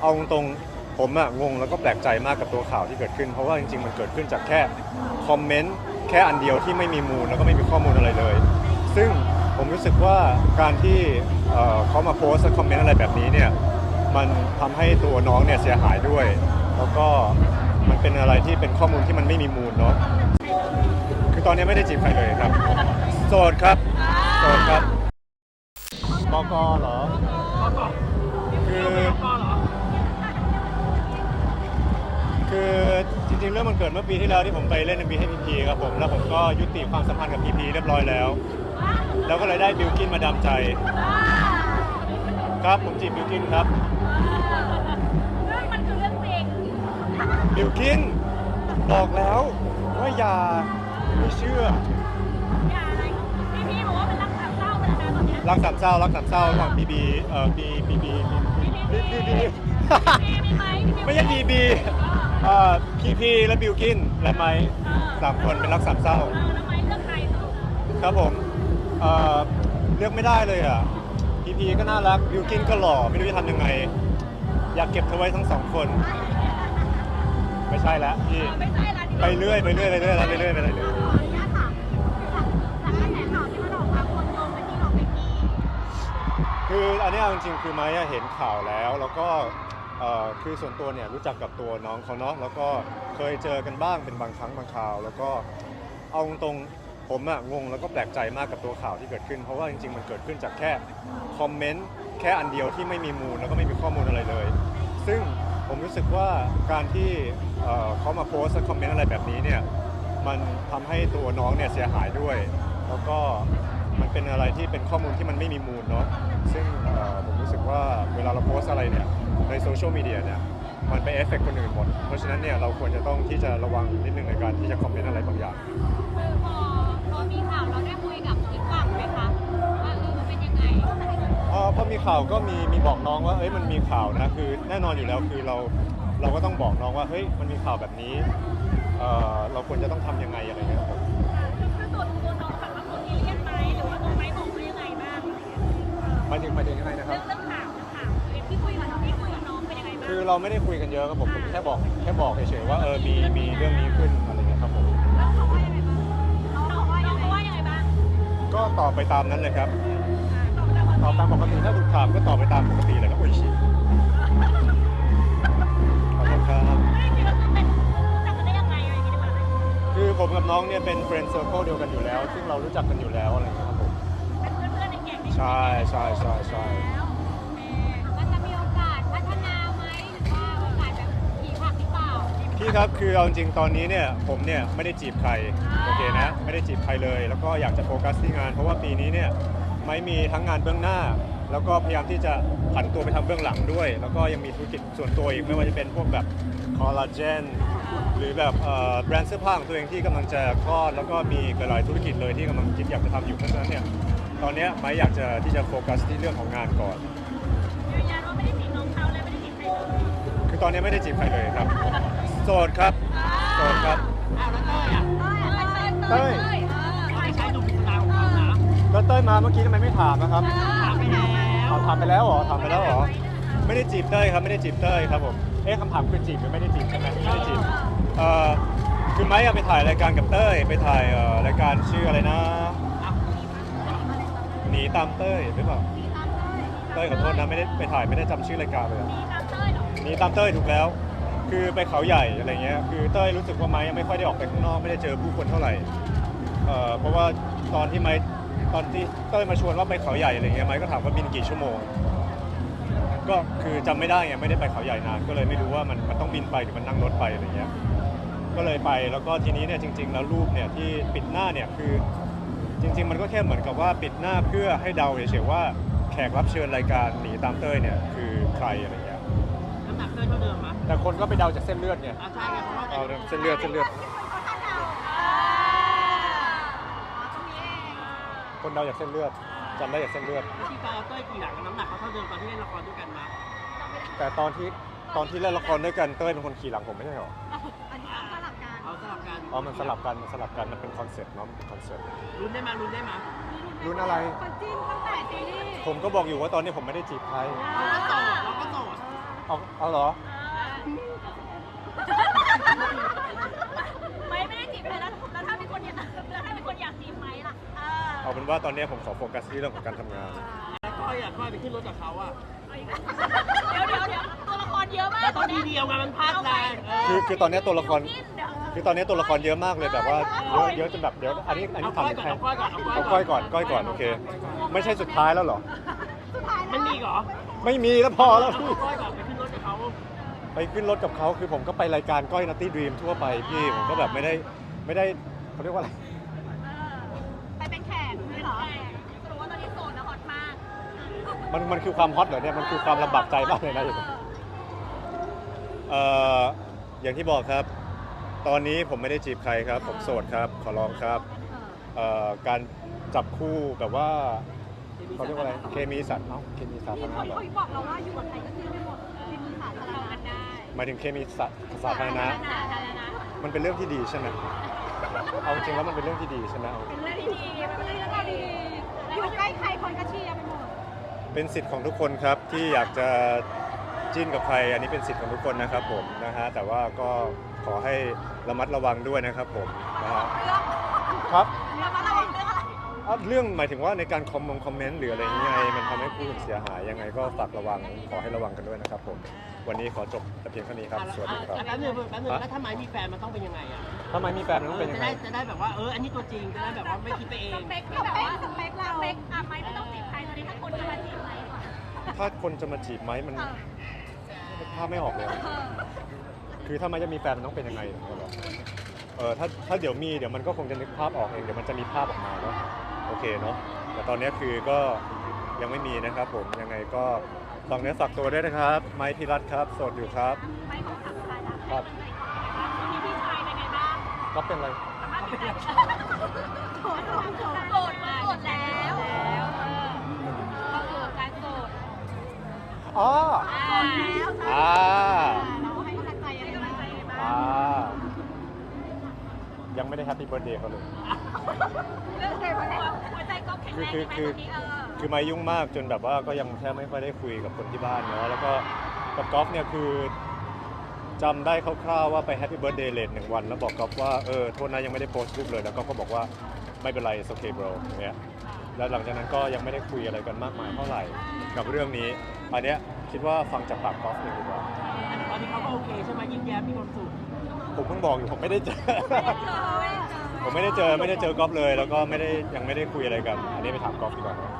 เอาตรงๆผมอะงงแล้วก็แปลกใจมากกับตัวข่าวที่เกิดขึ้น เพราะว่าจริงๆ มันเกิดขึ้นจากแค่คอมเมนต์แค่อันเดียวที่ไม่มีมูลแล้วก็ไม่มีข้อมูลอะไรเลย ซึ่งผมรู้สึกว่าการที่เอ่อเขามาโพสต์คอมเมนต์อะไรแบบนี้เนี่ยมันทำให้ตัวน้องเนี่ยเสียหายด้วย แล้วก็มันเป็นอะไรที่เป็นข้อมูลที่มันไม่มีมูลเนาะคือตอนนี้ไม่ได้จีบใครเลยครับ โสดครับโสดครับบอกเหรอ ริงๆเรื่องมันเกิดเมื่อปีที่แล้วที่ผมไปเล่นในบีให้พีพีครับผมแล้วผมก็ยุติความสัมพันธ์กับพีพีเรียบร้อยแล้ว แล้วก็เลยได้บิลกินมาดามใจ ครับผมจีบบิลกินครับเรื่องมันคือเรื่องจริงบิลกินบอกแล้วว่าอย่าไม่เชื่ออย่าอะไรพี่พี่บอกว่าเป็นรักสามเศร้าเป็นอะไรตอนเนี้ยรักสามเศร้ารักสามเศร้าระหว่างบีบีเอ่อบีบีบีพี่พี่บีบีพี่มีไหมพี่ไม่ใช่บีบีเอ่อพีพีและบิลกินและไม้สามคนเป็นรักสามเศร้าเออแล้วไมเลือกใครสรุปครับผมเอ่อเลือกไม่ได้เลยอะ พีพีก็น่ารักบิวกินก็หล่อ ไม่รู้จะทำยังไง อยากเก็บเธอไว้ทั้งสองคน ไม่ใช่แล้วพี่เออไม่ใช่ละไปเรื่อยไปเรื่อยไปเรื่อยไปเรื่อยไปเรื่อยขออนุญาตถามจากกระแสข่าวที่มันออกมาคนโยงไปที่น้องเบกกี้คืออันเนี้ยเอาจริงๆคือไม้อะเห็นข่าวแล้ว แล้วก็เอ่อ คือส่วนตัวเนี่ยรู้จักกับตัวน้องเขาเนาะแล้วก็เคยเจอกันบ้างเป็นบางครั้งบางคราว แล้วก็เอาตรงๆผมอะงงแล้วก็แปลกใจมากกับตัวข่าวที่เกิดขึ้น เพราะว่าจริงๆ มันเกิดขึ้นจากแค่คอมเมนต์แค่อันเดียวที่ไม่มีมูลแล้วก็ไม่มีข้อมูลอะไรเลย ซึ่งผมรู้สึกว่าการที่เขามาโพสต์คอมเมนต์อะไรแบบนี้เนี่ยมันทำให้ตัวน้องเนี่ยเสียหายด้วย แล้วก็มันเป็นอะไรที่เป็นข้อมูลที่มันไม่มีมูลเนาะซึ่งผมรู้สึกว่าเวลาเราโพสต์อะไรเนี่ย ในโซเชียลมีเดียเนี่ยมันไปเอฟเฟกต์คนอื่นหมด เพราะฉะนั้นเนี่ยเราควรจะต้องที่จะระวังนิดนึงในการที่จะคอมเมนต์อะไรบางอย่าง คือพอพอมีข่าวเราได้คุยกับอีกฝั่งไหมคะว่าเออมันเป็นยังไงเอ่อพอมีข่าวก็มีมีบอกน้องว่าเอ้ยมันมีข่าวนะคือแน่นอนอยู่แล้วคือเราเราก็ต้องบอกน้องว่าเฮ้ยมันมีข่าวแบบนี้เอ่อเราควรจะต้องทำยังไงอะไรเงี้ยครับผมคือตัวตัวน้องถามว่าตัวนี้เรียกไหมหรือว่าตัวไม้บอกว่ายังไงบ้างหมายถึงหมายถึงยังไงนะคเรื่รัอบงเรื่อง คือเราไม่ได้คุยกันเยอะครับผมผมแค่บอกแค่บอกเฉยๆว่าเออมีมีเรื่องนี้ขึ้นอะไรเงี้ยครับผมแล้วเขาว่ายังไงบ้างน้องเขาว่ายังไงว่ายังไงบ้างก็ตอบไปตามนั้นเลยครับอ่าตอบแต่ความตอบตามปกติถ้าถูกถามก็ตอบไปตามปกติเลยครับโอ้ยชิขอโทษครับไม่ได้คิดว่าคือเป็นรู้จักกันได้ยังไงอะไรอย่างเงี้ยได้ไหมคือผมกับน้องเนี่ยเป็นเฟรนด์เซอร์เคิลเดียวกันอยู่แล้ว ซึ่งเรารู้จักกันอยู่แล้วอะไรเงี้ยครับผมเป็นเพื่อนๆในแก๊งนี่ใช่ใช่ใช่ใช่ พี่ครับคือเอาจริงๆตอนนี้เนี่ยผมเนี่ยไม่ได้จีบใครโอเคนะไม่ได้จีบใครเลย แล้วก็อยากจะโฟกัสที่งาน เพราะว่าปีนี้เนี่ยไม่มีทั้งงานเบื้องหน้า แล้วก็พยายามที่จะผันตัวไปทำเบื้องหลังด้วย แล้วก็ยังมีธุรกิจส่วนตัวอีกไม่ว่าจะเป็นพวกแบบคอลลาเจนหรือแบบเอ่อแบรนด์เสื้อผ้าของตัวเองที่กำลังจะคลอดแล้วก็มีหลายๆธุรกิจเลยที่กำลังคิดอยากจะทำอยู่เพราะฉะนั้นเนี่ยตอนเนี้ยไม่อยากจะที่จะโฟกัสที่เรื่องของงานก่อน ยืนยันว่าไม่ได้จีบน้องเขาเลยไม่ได้จีบใครเลยคือตอนนี้ไม่ได้จีบใครเลยครับ โสดครับโสดครับเต้ยเต้ยไม่ใช่หนุ่มสาวของเขานะแล้วเต้ยมาเมื่อกี้ทำไมไม่ถามนะครับถามไปแล้วถามถามไปแล้วเหรอถามไปแล้วเหรอไม่ได้จีบเต้ยครับไม่ได้จีบเต้ยครับผมเอ๊ะคำถามคือจีบหรือไม่ได้จีบใช่ไหมไม่ได้จีบเอ่อคือไม้อะไปถ่ายรายการกับเต้ยไปถ่ายเอ่อรายการชื่ออะไรนะ หนีตามเต้ยหรือเปล่าเต้ยขอโทษนะไม่ได้ไปถ่ายไม่ได้จำชื่อรายการเลยอะมีตามเต้ยเหรอหนีตามเต้ยถูกแล้ว คือไปเขาใหญ่อะไรเงี้ยคือเต้ยรู้สึกว่าไม้ยังไม่ค่อยได้ออกไปข้างนอกไม่ได้เจอผู้คนเท่าไหร่เอ่อเพราะว่าตอนที่ไม้ตอนที่เต้ยมาชวนว่าไปเขาใหญ่อะไรเงี้ยไม้ก็ถามว่าบินกี่ชั่วโมง ก็คือจำไม่ได้ไงไม่ได้ไปเขาใหญ่นานก็เลยไม่รู้ว่ามันมันต้องบินไปหรือมันนั่งรถไปอะไรเงี้ยก็เลยไปแล้วก็ทีนี้เนี่ยจริง ๆ แล้วรูปเนี่ยที่ปิดหน้าเนี่ยคือจริง ๆ มันก็แค่เหมือนกับว่าปิดหน้าเพื่อให้เดาเฉยๆว่าแขกรับเชิญรายการหนีตามเต้ยเนี่ยคือใครอะไรเงี้ย น้ำหนักเต้ยเท่าเดิมมะแต่คนก็ไปเดาจากเส้นเลือดไงอ่าใช่ไงเพราะว่าเอาเส้นเลือดเส้นเลือด คนเดาจากเส้นเลือดจำได้จากเส้นเลือด ที่ตอนเต้ยกี่หลังน้ำหนักเขาเท่าเดิมตอนที่เล่นละครด้วยกันมะแต่ตอนที่ตอนที่เล่นละครด้วยกันเต้ยเป็นคนขี่หลังผมไม่ใช่หรออันนี้สลับกันเอาสลับกันอ๋อมันสลับกันมันสลับกันมันเป็นคอนเซ็ปต์เนาะมันเป็นคอนเซ็ปต์ลุ้นได้มาลุ้นได้มารุ่นอะไร คนจีนตั้งแต่ซีรีส์ผมก็บอกอยู่ว่าตอนนี้ผมไม่ได้จีบใครเราก็โสดเราก็โสดผ เอาเอาเหรอ ไม่ไม่ได้จีบใครแล้วแล้วถ้ามีคนอยากแล้วถ้ามีคนอยากจีบไหมล่ะเออเอาเป็นว่าตอนนี้ผมขอโฟกัสที่เรื่องของการทำงาน แล้วก้อยอะก้อยไปขึ้นรถกับเขาอะเดี๋ยวเดี๋ยวเดี๋ยวตัวละครเยอะมากแล้วตอนทีเดียวไงมันพลาดแรงเออคือคือตอนนี้ตัวละครจิ้นเดี๋ยวคือตอนนี้ตัวละครเยอะมากเลยแบบว่าเยอะเยอะจนแบบเดี๋ยวอันนี้อันเอานี้ก้อยทำก่อนแค่เอาก้อยก่อนเอาก้อยก่อนก้อยก่อนโอเค ไม่ใช่สุดท้ายแล้วเหรอ มันมีอีกเหรอไม่มีแล้วพอแล้วพี่เอาก้อยก่อนไป ขึ้นรถกับเขาคือผมก็ไปรายการก้อยนัตตี้ดรีมทั่วไปพี่ผมก็แบบไม่ได้ไม่ได้เขาเรียกว่าอะไรไปเป็นแขกเลยเหรอสรุปว่าตอนนี้โสดนะฮอตมากมันมันคือความฮอตเหรอเนี่ยมันคือความลำบากใจมากเลยนะอย่างเอ่ออย่างที่บอกครับ ตอนนี้ผมไม่ได้จีบใครครับ ผมโสดครับ ขอร้องครับเอ่อการจับคู่แบบว่าเขาเรียกว่าอะไรเคมีสัตว์เอ้าเคมีสัตว์พี่นะเขาเหรอเขาบอกเราว่าอยู่กับใครก็คือไม่ มายถึงเคมีสัตว์สาธารณะสาธารณะมันเป็นเรื่องที่ดีใช่ไหมเอาจริงๆแล้วมันเป็นเรื่องที่ดีใช่ไหมเอาเป็นเรื่องที่ดีเป็นเรื่องที่ดีอยู่ใกล้ใครคนก็เชียร์ไปหมดเป็นสิทธิ์ของทุกคนครับที่อยากจะจิ้นกับใครอันนี้เป็นสิทธิ์ของทุกคนนะครับผมนะฮะแต่ว่าก็ขอให้ระมัดระวังด้วยนะครับผมนะฮะครับเรื่องอะไรเรื่องอะไร อะเรื่องหมายถึงว่าในการคอมมงคอมเมนต์หรืออะไรยังไงมันทำให้ผู้อื่นเสียหายยังไงก็ฝากระวังขอให้ระวังกันด้วยนะครับผมวันนี้ขอจบแต่เพียงเท่านี้ครับสวัสดีครับแป๊บนึงแป๊บนึงแล้วถ้าไม้มีแฟนมันต้องเป็นยังไงอะทำไมมีแฟนมันต้องเป็นยังจะไงได้จะได้แบบว่าเอออันนี้ตัวจริงจะได้แบบว่าไม่คิดไปเอง สเปคที่แบบว่าสเปคเราสเปคอะไม่ไม่ต้องจีบใครตอนนี้ถ้าคนจะมาจีบไหมถ้าคนจะมาจีบไหมมันภาพไม่ออกเลย คือถ้ามันจะมีแฟนมันต้องเป็นยังไงเหรอเออถ้าถ้าเดี๋ยวมีเดี๋ยวมันก็คงจะนึกภาพออกเองเดี๋ยวมันจะมีภาพออกมาเนาะ โอเคเนาะแต่ตอนนี้คือก็ยังไม่มีนะครับผมยังไงก็ฝากเนื้อฝากตัวด้วยนะครับ ไม้พิรัตครับโสดอยู่ครับ ไม่ของทางชายนะครับครับ มีพี่ชายเป็นไงบ้างก็เป็นอะไรสามารถเป็นโสดโสดโสดโสดมาโสดแล้วแล้วเออเข้าสู่การโสดอ๋ออ่าแล้ว อ่า เราให้กำลังใจยังไงบ้าง อ่า ยังไม่ได้แฮปปี้เบิร์ดเดย์เขาเลย เรื่องหัวใจก็แข็งแรงใช่ไหมตอนนี้เออคือมายุ่งมากจนแบบว่าก็ยังแทบไม่ค่อยได้คุยกับคนที่บ้านเนาะแล้วก็กับกอล์ฟเนี่ยคือจำได้คร่าวๆว่าไปแฮปปี้เบิร์ดเดย์เลทหนึ่งวัน แล้วบอกกอล์ฟว่าเออโทษนะยังไม่ได้โพสต์รูปเลย แล้วก็ก็บอกว่าไม่เป็นไร it's okay bro อย่างเงี้ยแล้วหลังจากนั้นก็ยังไม่ได้คุยอะไรกันมากมายเท่าไหร่กับเรื่องนี้ อันเนี้ยคิดว่าฟังจากปากกอล์ฟเองดีกว่า ตอนนี้เขาก็โอเคใช่ไหมยิ้มแย้มมีความสุข ผมเพิ่งบอกอยู่ผมไม่ได้เจอไม่ได้เจอไม่ได้เจอ ผมไม่ได้เจอไม่ได้เจอกอล์ฟเลย แล้วก็ไม่ได้ยังไม่ได้คุยอะไรกัน อันนี้ไปถามกอล์ฟดีกว่านะ